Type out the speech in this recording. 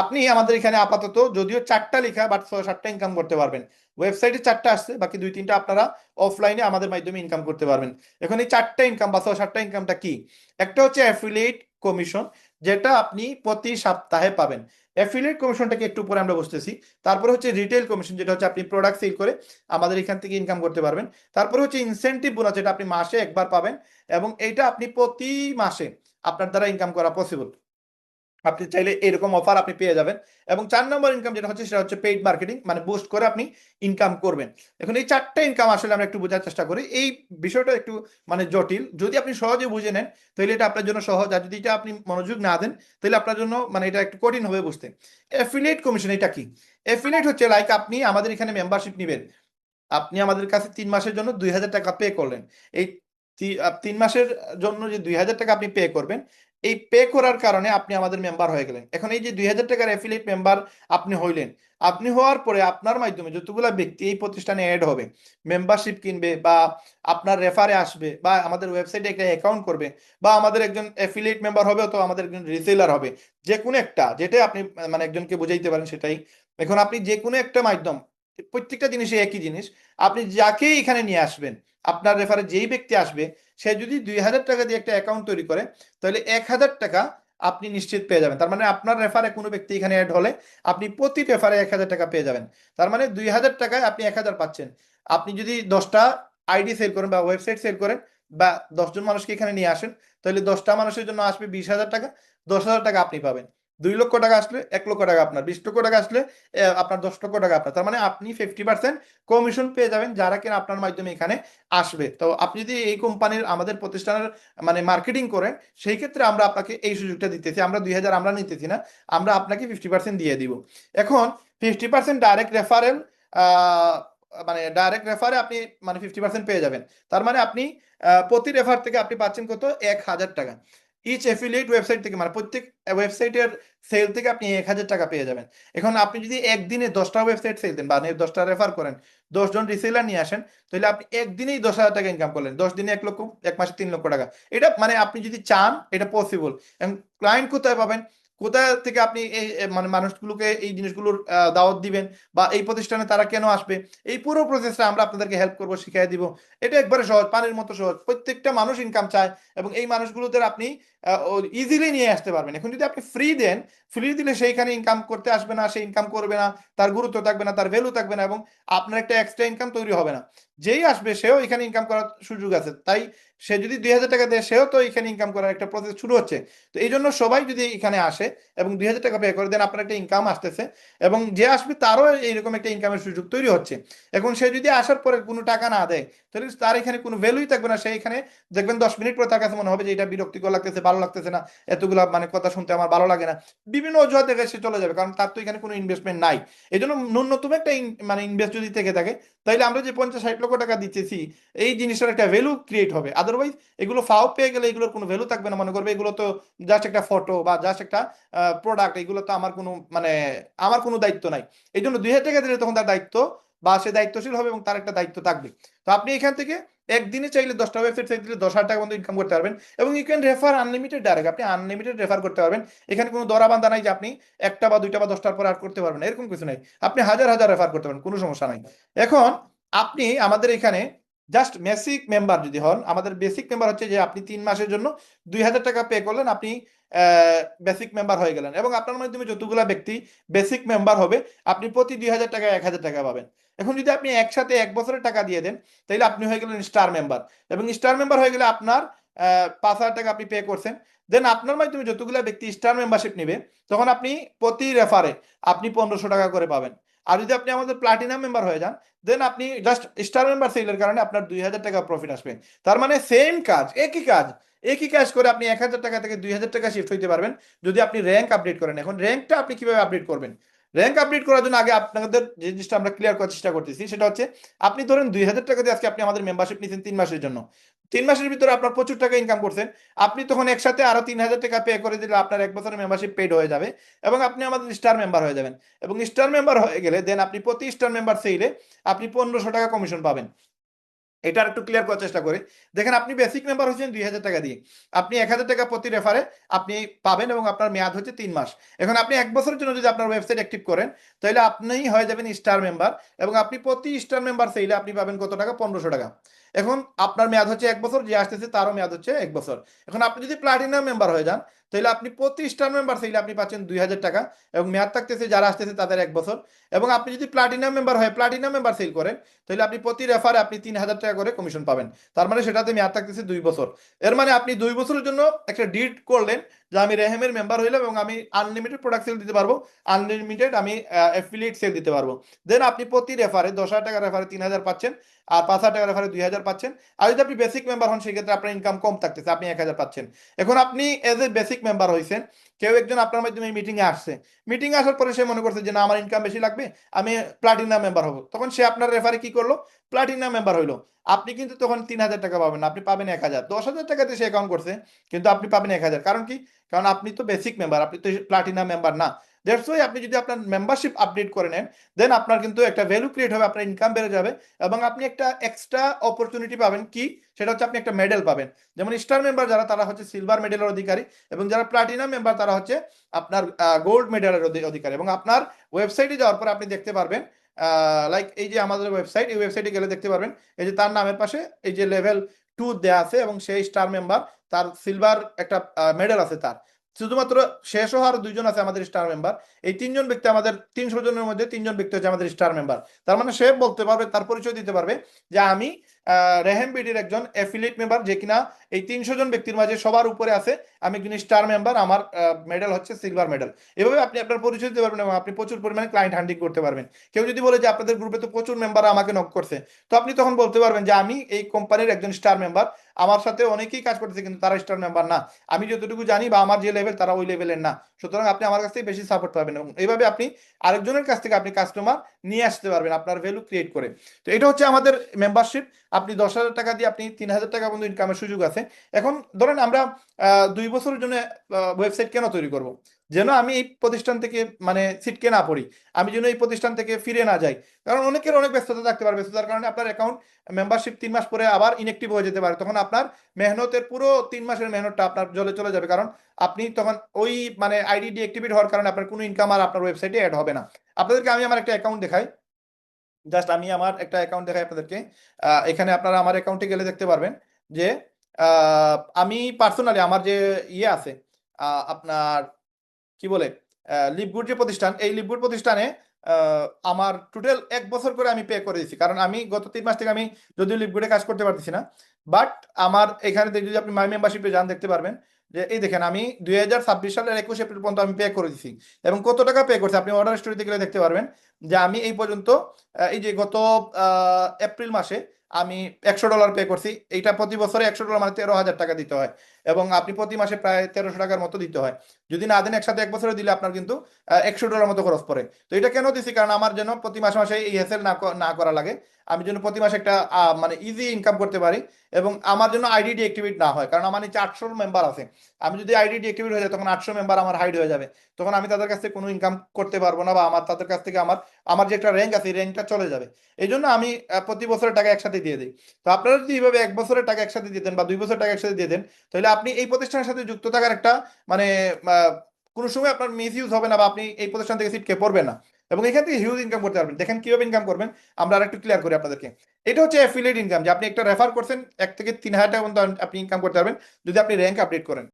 আপনি আমাদের এখানে আপাতত যদিও চারটা লেখা বাট ছয় সাতটা ইনকাম করতে পারবেন। ওয়েবসাইটে চারটা আসছে, বাকি দুই, তিনটা আপনারা অফলাইনে আমাদের মাধ্যমে ইনকাম করতে পারবেন। এখন এই চারটা ইনকাম বা ছয় সাতটা ইনকামটা কি? একটা হচ্ছে অ্যাফিলিয়েট কমিশন যেটা আপনি প্রতি সপ্তাহে পাবেন। অ্যাফিলিয়েট কমিশনটাকে একটু পরে আমরা বুঝতেছি তারপরে হচ্ছে রিটেল কমিশন যেটা হচ্ছে আপনি প্রোডাক্ট সেল করে আমাদের এখান থেকে ইনকাম করতে পারবেন। তারপরে হচ্ছে ইনসেন্টিভ বোনাস যেটা আপনি মাসে একবার পাবেন, এবং এইটা আপনি প্রতি মাসে আপনার দ্বারা ইনকাম করা পসিবল আপনি চাইলে এরকম অফার আপনি পেয়ে যাবেন। এবং চার নম্বর ইনকাম যেটা হচ্ছে, সেটা হচ্ছে পেইড মার্কেটিং মানে বুস্ট করে আপনি ইনকাম করবেন। এখন এই চারটা ইনকাম আসলে আমরা একটু বোঝার চেষ্টা করি। এই বিষয়টা একটু মানে জটিল। যদি আপনি সহজে বুঝে নেন, তাহলে এটা আপনার জন্য সহজ। আর যদি এটা আপনি মনোযোগ না দেন, তাহলে আপনার জন্য মানে এটা একটু কঠিন হবে বুঝতে। অ্যাফিলিয়েট কমিশন এটা কি? অ্যাফিলিয়েট হচ্ছে লাইক আপনি আমাদের এখানে মেম্বারশিপ নেবেন। আপনি আমাদের কাছে তিন মাসের জন্য দুই হাজার টাকা পে করলেন। এই তিন মাসের জন্য যে দুই হাজার টাকা আপনি পে করবেন এই পে করার কারণে আপনি আমাদের মেম্বার হয়ে গেলেন। এখন এই যে দুই হাজার টাকার অ্যাফিলিয়েট মেম্বার আপনি হইলেন, আপনি হওয়ার পরে আপনার মাধ্যমে যতগুলা ব্যক্তি এই প্রতিষ্ঠানে অ্যাড হবে মেম্বারশিপ কিনবে বা আপনার রেফারে আসবে বা আমাদের ওয়েবসাইটে একটা অ্যাকাউন্ট করবে বা আমাদের একজন অ্যাফিলিয়েট মেম্বার হবে অথবা আমাদের একজন রিসেলার হবে যে কোনো একটা, যেটাই আপনি মানে একজনকে বুঝাইতে পারেন সেটাই। এখন আপনি যে কোনো একটা মাধ্যম প্রত্যেকটা জিনিসই একই জিনিস। আপনি যাকেই এখানে নিয়ে আসবেন, আপনার রেফারে যেই ব্যক্তি আসবে, সে যদি দুই হাজার টাকা দিয়ে একটা অ্যাকাউন্ট তৈরি করে, তাহলে এক হাজার টাকা আপনি নিশ্চিত পেয়ে যাবেন। তার মানে আপনার রেফারে কোনো ব্যক্তি এখানে অ্যাড হলে আপনি প্রতি রেফারে এক হাজার টাকা পেয়ে যাবেন। তার মানে দুই হাজার টাকায় আপনি এক হাজার পাচ্ছেন। আপনি যদি দশটা আইডি সেল করেন বা ওয়েবসাইট সেল করেন বা দশজন মানুষকে এখানে নিয়ে আসেন, তাহলে দশটা মানুষের জন্য আসবে বিশ হাজার টাকা, দশ হাজার টাকা আপনি পাবেন। দুই লক্ষ টাকা আসলে, এক লক্ষ টাকা আপনার, বিশ লক্ষ টাকা আসলে আপনার দশ লক্ষ টাকা আপনার। তার মানে আপনি ফিফটি পার্সেন্ট কমিশন পেয়ে যাবেন যারা কিনা আপনার মাধ্যমে এখানে আসবে। তো আপনি যদি এই কোম্পানির আমাদের প্রতিষ্ঠানের মানে মার্কেটিং করেন, সেই ক্ষেত্রে আমরা আপনাকে এই সুযোগটা দিতেছি। আমরা দুই হাজার আমরা নিতেছি না, আমরা আপনাকে ফিফটি পার্সেন্ট দিয়ে দিব। এখন ফিফটি পার্সেন্ট ডাইরেক্ট রেফারেল মানে ডাইরেক্ট রেফারে আপনি মানে ফিফটি পার্সেন্ট পেয়ে যাবেন। তার মানে আপনি প্রতি রেফার থেকে আপনি পাচ্ছেন কত? এক হাজার টাকা। ইচ অ্যাফিলিয়েট ওয়েবসাইট থেকে মানে প্রত্যেক ওয়েবসাইটের সেল থেকে আপনি এক হাজার টাকা পেয়ে যাবেন। এখন আপনি যদি একদিনে দশটা ওয়েবসাইট সেল দেন, বা দশটা রেফার করেন দশজন রিসেলার নিয়ে আসেন, তাহলে আপনি একদিনেই দশ হাজার টাকা ইনকাম করলেন। দশ দিনে এক লক্ষ, এক মাসে তিন লক্ষ টাকা। এটা মানে আপনি যদি চান, এটা পসিবল এবং ক্লায়েন্ট কোথায় পাবেন? কোথায় থেকে আপনি এই মানে মানুষগুলোকে এই জিনিসগুলোর দাওয়াত দিবেন বা এই প্রতিষ্ঠানে তারা কেন আসবে? এই পুরো প্রসেসটা আমরা আপনাদেরকে হেল্প করব, শিখিয়ে দিব। এটা একবারে সহজ, পানির মতো সহজ। প্রত্যেকটা মানুষ ইনকাম চায় এবং এই মানুষগুলোদের আপনি ইজিলি নিয়ে আসতে পারবেন। এখন যদি আপনি ফ্রি দেন ফ্রি দিলে সেইখানে ইনকাম করতে আসবে না, সে ইনকাম করবে না, তার গুরুত্ব থাকবে না, তার ভ্যালু থাকবে না এবং আপনার একটা এক্সট্রা ইনকাম তৈরি হবে না। যেই আসবে, সেও এখানে ইনকাম করার সুযোগ আছে। তাই সে যদি দুই হাজার টাকা দেয়, সেও তো এখানে ইনকাম করার একটা প্রসেস শুরু হচ্ছে। তো এই জন্য সবাই যদি এখানে আসে এবং দুই হাজার টাকা পে করে দেন আপনার একটা ইনকাম আসতেছে এবং যে আসবে, তারও এইরকম একটা ইনকামের সুযোগ তৈরি হচ্ছে। এখন সে যদি আসার পরে কোনো টাকা না দেয়, তাহলে তার এখানে কোনো ভ্যালুই থাকবে না। সে এখানে দেখবেন দশ মিনিট পরে তার কাছে মনে হবে যে, এটা বিরক্তিকর লাগতেছে, ভালো লাগতেছে না। এতগুলা মানে কথা শুনতে আমার ভালো লাগে না। বিভিন্ন অজুহাত দেখে সে চলে যাবে, কারণ তার তো এখানে কোনো ইনভেস্টমেন্ট নাই। এই জন্য ন্যূনতম একটা মানে ইনভেস্ট যদি থেকে থাকে তাহলে আমরা যে পঞ্চাশ, ষাট লক্ষ টাকা দিতেছি এই জিনিসটার একটা ভ্যালু ক্রিয়েট হবে। আদারওয়াইজ এগুলো ফাও পেয়ে গেলে এগুলোর কোনো ভ্যালু থাকবে না। মনে করবে এগুলো তো জাস্ট একটা ফটো বা জাস্ট একটা প্রোডাক্ট এগুলো তো আমার কোনো মানে আমার কোনো দায়িত্ব নাই। এই জন্য দুই হাজার টাকা দিলে তখন তার দায়িত্ব বা সে দায়িত্বশীল হবে এবং তার একটা দায়িত্ব থাকবে। তো আপনি এখান থেকে একদিনে চাইলে দশটা ওয়েবসাইট থেকে দিলে দশ হাজার টাকা পর্যন্ত ইনকাম করতে পারবেন এবং you can refer unlimited direct আপনি আনলিমিটেড রেফার করতে পারবেন। এখানে কোনো দরা বান্ধা নাই যে আপনি একটা বা দুইটা বা দশটার পর আর করতে পারবেন এরকম কিছু নাই। আপনি হাজার হাজার রেফার করতে পারবেন। কোনো সমস্যা নাই। এখন আপনি আমাদের এখানে জাস্ট বেসিক মেম্বার যদি হন, আমাদের বেসিক মেম্বার হচ্ছে যে আপনি তিন মাসের জন্য দুই হাজার টাকা পে করলেন, আপনি বেসিক মেম্বার হয়ে গেলেন। এবং আপনার মাধ্যমে যতগুলো ব্যক্তি বেসিক মেম্বার হবে, আপনি প্রতি দুই হাজার টাকা এক হাজার টাকা পাবেন। এখন যদি আপনি একসাথে এক বছরের টাকা দিয়ে দেন তাহলে আপনি হয়ে গেলেন স্টার মেম্বার এবং স্টার মেম্বার হয়ে গেলে আপনার পাঁচ হাজার টাকা আপনি পে করছেন। দেন আপনার মাধ্যমে যতগুলো ব্যক্তি স্টার মেম্বারশিপ নেবে, তখন আপনি প্রতি রেফারে আপনি পনেরোশো টাকা করে পাবেন। আর যদি আপনি আমাদের প্লাটিনাম মেম্বার হয়ে যান দেন আপনি জাস্ট স্টার মেম্বার সেলের কারণে আপনার দুই হাজার টাকা প্রফিট আসবে। তার মানে সেম কাজ, একই কাজ একই কাজ করে আপনি এক হাজার টাকা থেকে দুই হাজার টাকা শিফট হইতে পারবেন যদি আপনি র্যাঙ্ক আপডেট করেন। এখন র্যাঙ্কটা আপনি কীভাবে আপডেট করবেন? র্যাঙ্ক আপডেট করার জন্য আগে আপনাদের যে জিনিসটা আমরা ক্লিয়ার করার চেষ্টা করতেছি, সেটা হচ্ছে আপনি ধরেন দুই হাজার টাকা দিয়ে আজকে আপনি আমাদের মেম্বারশিপ নিয়েছেন তিন মাসের জন্য। তিন মাসের ভিতরে আপনার প্রচুর টাকা ইনকাম করছেন। আপনি তখন একসাথে আরও তিন হাজার টাকা পে করে দিলে আপনার এক বছরের মেম্বারশিপ পেড হয়ে যাবে এবং আপনি আমাদের স্টার মেম্বার হয়ে যাবেন। এবং স্টার মেম্বার হয়ে গেলে দেন আপনি প্রতি স্টার মেম্বার সেইলে আপনি পনেরোশো টাকা কমিশন পাবেন। এটা একটু ক্লিয়ার করার চেষ্টা করি। দেখেন, আপনি বেসিক মেম্বার হচ্ছেন দুই হাজার টাকা দিয়ে। আপনি এক হাজার টাকা প্রতি রেফারে আপনি পাবেন এবং আপনার মেয়াদ হচ্ছে তিন মাস। এখন আপনি এক বছরের জন্য যদি আপনার ওয়েবসাইট অ্যাক্টিভ করেন, তাহলে আপনিই হয়ে যাবেন স্টার মেম্বার এবং আপনি প্রতি স্টার মেম্বার সেইলে আপনি পাবেন কত টাকা? পনেরোশো টাকা। এখন আপনার মেয়াদ হচ্ছে এক বছর, যে আসতেছে তারও মেয়াদ হচ্ছে এক বছর। এখন আপনি যদি প্লাটিনাম মেম্বার হয়ে যান, তাহলে আপনি প্রতি স্টার মেম্বার চাইলে আপনি পাচ্ছেন দুই হাজার টাকা এবং মেয়াদ থাকতেছে, যারা আসতেছে তাদের এক বছর। এবং আপনি যদি প্লাটিনাম মেম্বার হয় প্লাটিনাম মেম্বার সেল করেন, তাহলে আপনি প্রতি রেফারে আপনি তিন হাজার টাকা করে কমিশন পাবেন। তার মানে সেটাতে মেয়াদ থাকতেছে দুই বছর। এর মানে আপনি দুই বছরের জন্য একটা ডিড করলেন যে আমি রেহেমের মেম্বার হইলাম এবং আমি আনলিমিটেড প্রোডাক্ট সেল দিতে পারব। আনলিমিটেড আমি অ্যাফিলিয়েট সেল দিতে পারব। দেন আপনি প্রতি রেফারে দশ হাজার টাকা রেফারে তিন হাজার পাচ্ছেন আর পাঁচ হাজার টাকা রেফারে দুই হাজার পাচ্ছেন। আর যদি আপনি বেসিক মেম্বার হন, সেক্ষেত্রে আপনার ইনকাম কম থাকতেছে, আপনি এক হাজার পাচ্ছেন। এখন আপনি এজ এ বেসিক মেম্বার হয়েছেন কেউ একজন আপনার মাধ্যমে মিটিংয়ে আসছে। মিটিংয়ে আসার পরে সে মনে করছে যে, না, আমার ইনকাম বেশি লাগবে, আমি প্লাটিনাম মেম্বার হব। তখন সে আপনার রেফারে কি করল? প্লাটিনাম মেম্বার হইল। আপনি কিন্তু তখন তিন হাজার টাকা পাবেন আপনি পাবেন এক হাজার। দশ হাজার টাকাতে সে অ্যাকাউন্ট করছে, কিন্তু আপনি পাবেন এক হাজার। কারণ কি? কারণ আপনি তো বেসিক মেম্বার আপনি তো প্লাটিনাম মেম্বার না। ওয়াই আপনি যদি আপনার মেম্বারশিপ আপডেট করে নেন দেন আপনার কিন্তু একটা ভ্যালু ক্রিয়েট হবে, আপনার ইনকাম বেড়ে যাবে এবং আপনি একটা এক্সট্রা অপরচুনিটি পাবেন কি? সেটা হচ্ছে আপনি একটা মেডেল পাবেন। যেমন স্টার মেম্বার যারা, তারা হচ্ছে সিলভার মেডেলের অধিকারী এবং যারা প্লাটিনাম মেম্বার তারা হচ্ছে আপনার গোল্ড মেডেলের অধিকারী এবং আপনার ওয়েবসাইটে যাওয়ার পর আপনি দেখতে পারবেন লাইক এই যে আমাদের ওয়েবসাইট এই ওয়েবসাইটে গেলে দেখতে পারবেন, এই যে তার নামের পাশে এই যে লেভেল টু দেওয়া আছে এবং সেই স্টার মেম্বার তার সিলভার একটা মেডেল আছে তার। শুধুমাত্র শেষ হওয়ার দুইজন আছে আমাদের স্টার মেম্বার এই তিনজন ব্যক্তি আমাদের তিনশো জনের মধ্যে তিনজন ব্যক্তি হচ্ছে আমাদের স্টার মেম্বার তার মানে সে বলতে পারবে, তার পরিচয় দিতে পারবে যে আমি রেহেম বিডির একজন অ্যাফিলিয়েট মেম্বার যে কিনা এই তিনশো জন ব্যক্তির মাঝে সবার উপরে আছে। আমি একজন স্টার মেম্বার আমার মেডেল হচ্ছে সিলভার মেডেল এভাবে আপনি আপনার পরিচয় দিতে পারবেন এবং আপনি প্রচুর পরিমাণে ক্লায়েন্ট হ্যান্ডিং করতে পারবেন। কেউ যদি বলে যে আপনাদের গ্রুপে তো প্রচুর মেম্বার আমাকে নক করছে, তো আপনি তখন বলতে পারবেন যে আমি এই কোম্পানির একজন স্টার মেম্বার আমার সাথে অনেকেই কাজ করতেছে কিন্তু তারা স্টার মেম্বার না। আমি যতটুকু জানি বা আমার যে লেভেল তারা ওই লেভেলের না। সুতরাং আপনি আমার কাছ থেকে বেশি সাপোর্ট পাবেন এবং এইভাবে আপনি আরেকজনের কাছ থেকে আপনি কাস্টমার নিয়ে আসতে পারবেন আপনার ভ্যালু ক্রিয়েট করে। তো এটা হচ্ছে আমাদের মেম্বারশিপ আপনি দশ হাজার টাকা দিয়ে আপনি তিন হাজার টাকা পর্যন্ত ইনকামের সুযোগ আছে। এখন ধরেন আমরা দুই বছরের জন্য ওয়েবসাইট কেন তৈরি করব? যেন আমি এই প্রতিষ্ঠান থেকে মানে সিটকে না পড়ি। আমি যেন এই প্রতিষ্ঠান থেকে ফিরে না যাই। কারণ অনেকের অনেক ব্যস্ততা থাকতে পারে। ব্যস্ততার কারণে আপনার অ্যাকাউন্ট মেম্বারশিপ তিন মাস পরে আবার ইনএক্টিভ হয়ে যেতে পারে। তখন আপনার মেহনতের পুরো তিন মাসের মেহনতটা আপনার জলে চলে যাবে। কারণ আপনি তখন ওই মানে আইডি ডিঅ্যাক্টিভেট হওয়ার কারণে আপনার কোনো ইনকাম আর আপনার ওয়েবসাইটে অ্যাড হবে না। আপনাদেরকে আমি আমার একটা অ্যাকাউন্ট দেখাই। জাস্ট আমি আমার একটা অ্যাকাউন্ট দেখাই আপনাদেরকে। এখানে আপনারা আমার অ্যাকাউন্টে গেলে দেখতে পারবেন যে আমি পার্সোনালি আমার যে ইয়ে আছে আপনার কি বলে লিপগুড যে প্রতিষ্ঠান, এই লিপগুড প্রতিষ্ঠানে আমার টোটাল এক বছর করে আমি পে করে দিচ্ছি কারণ আমি গত তিন মাস থেকে আমি যদিও লিপগুডে কাজ করতে পারতেছি না বাট আমার এখানে যদি আপনি মাই মেম্বারশিপে যান, দেখতে পারবেন যে, এই দেখেন আমি দুই হাজার ছাব্বিশ সালের একুশ এপ্রিল পর্যন্ত আমি পে করে দিচ্ছি এবং কত টাকা পে করছি, আপনি অর্ডার স্টোরিতে গেলে দেখতে পারবেন। যে আমি এই পর্যন্ত এই যে গত এপ্রিল মাসে আমি একশো ডলার পে করছি। এইটা প্রতি বছরে একশো ডলার মানে তেরো হাজার টাকা দিতে হয় এবং আপনি প্রতি মাসে প্রায় তেরোশো টাকার মতো দিতে হয়। যদি না দেন একসাথে এক বছরে দিলে আপনার কিন্তু একশো ডলার মতো খরচ পড়ে। তো এটা কেন দিছি? কারণ আমার যেন প্রতি মাসে মাসে এই হেসেল না না করা লাগে। আমি যেন প্রতি মাসে একটা মানে ইজি ইনকাম করতে পারি এবং আমার জন্য আইডি ডিঅ্যাক্টিভেট না হয়। কারণ আমার নিচে আটশো মেম্বার আছে। আমি যদি আইডি ডিঅ্যাক্টিভেট হয়ে যায়, তখন আটশো মেম্বার আমার হাইড হয়ে যাবে। তখন আমি তাদের কাছ থেকে কোনো ইনকাম করতে পারব না বা আমার, তাদের কাছ থেকে আমার আমার যে একটা র্যাঙ্ক আছে, এই র্যাঙ্কটা চলে যাবে। এই জন্য আমি প্রতি বছরের টাকা একসাথে দিয়ে দিই। তো আপনারা যদি এইভাবে এক বছরের টাকা একসাথে দিয়ে দেন বা দুই বছরের টাকা একসাথে দিয়ে দেন, তাহলে আপনি এই প্রতিষ্ঠানের সাথে যুক্ত থাকার একটা মানে কোনো সময় আপনার মিস ইউজ হবে না বা আপনি এই প্রতিষ্ঠান থেকে সিটকে পড়বেন না। এবং এখান থেকে হিউজ ইনকাম করতে পারবেন। দেখেন কীভাবে ইনকাম করবেন। আমরা আরেকটু ক্লিয়ার করি আপনাদেরকে। এটা হচ্ছে অ্যাফিলিয়েট ইনকাম যে আপনি একটা রেফার করছেন, এক থেকে তিন হাজার টাকা পর্যন্ত আপনি ইনকাম করতে পারবেন। যদি আপনি র্যাঙ্ক আপডেট করেন।